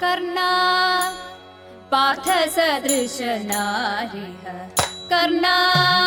करना। पाथ सदृश नारिः करना।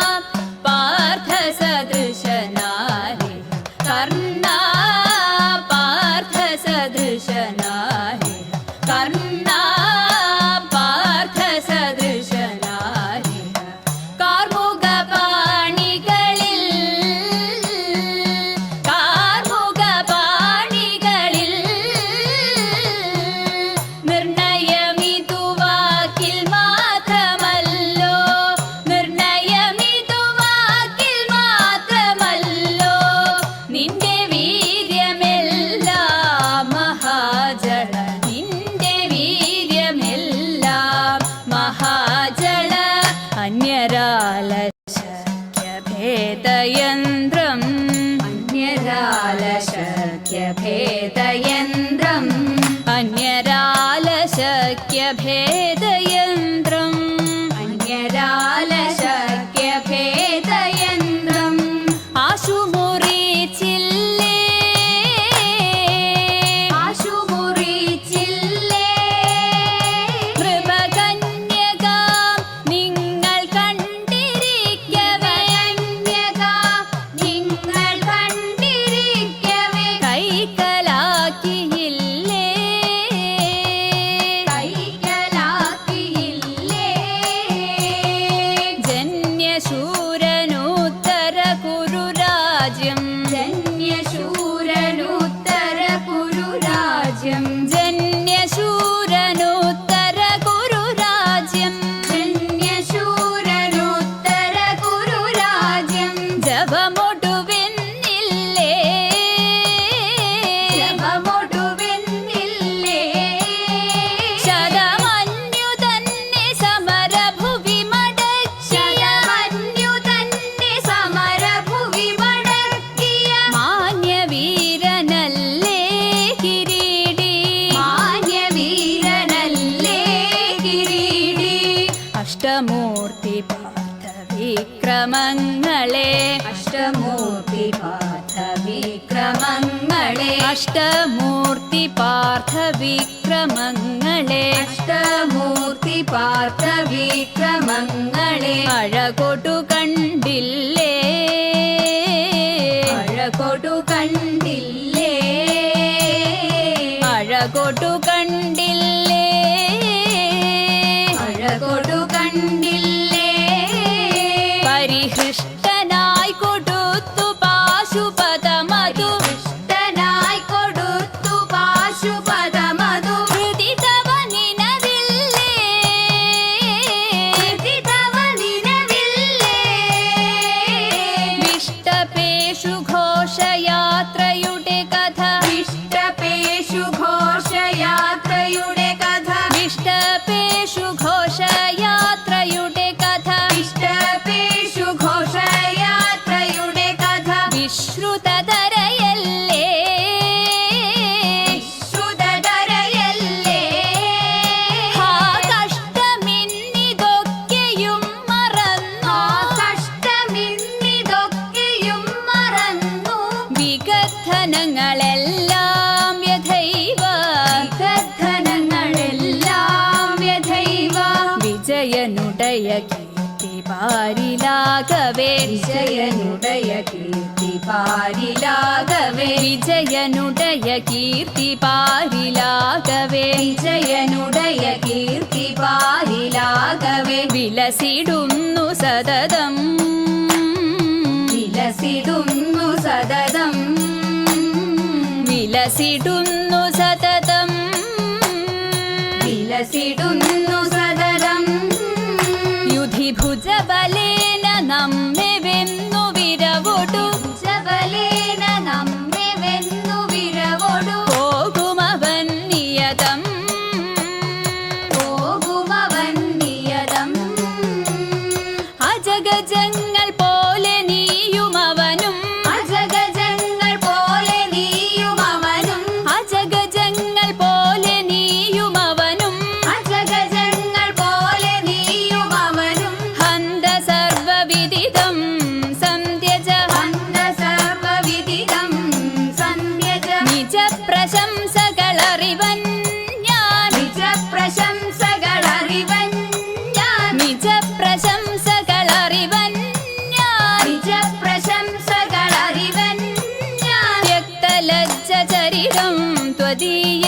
लभे അഷ്ടമൂർത്തി പാർത്ഥ വിക്രമങ്ങളെ അഷ്ടമൂർത്തി പാർത്ഥ വിക്രമങ്ങളെ അഷ്ടമൂർത്തി പാർത്ഥ വിക്രമങ്ങളെ അഴകൊടു കണ്ടില്ലേ. അഴകൊടു കണ്ടില്ലേ. അഴകൊടു കണ്ടി say you're പാരിലാകവേ വിജയനുടയ കീർത്തി പാരിലാകവേ. വിജയനുടയ കീർത്തി പാരിലാകവേ. വിജയനുടയ കീർത്തി പാരിലാകവേ. വിലസിടുന്നു സതതം. വിലസിടുന്നു സതതം. വിലസിടുന്നു சரீரம் துவதீய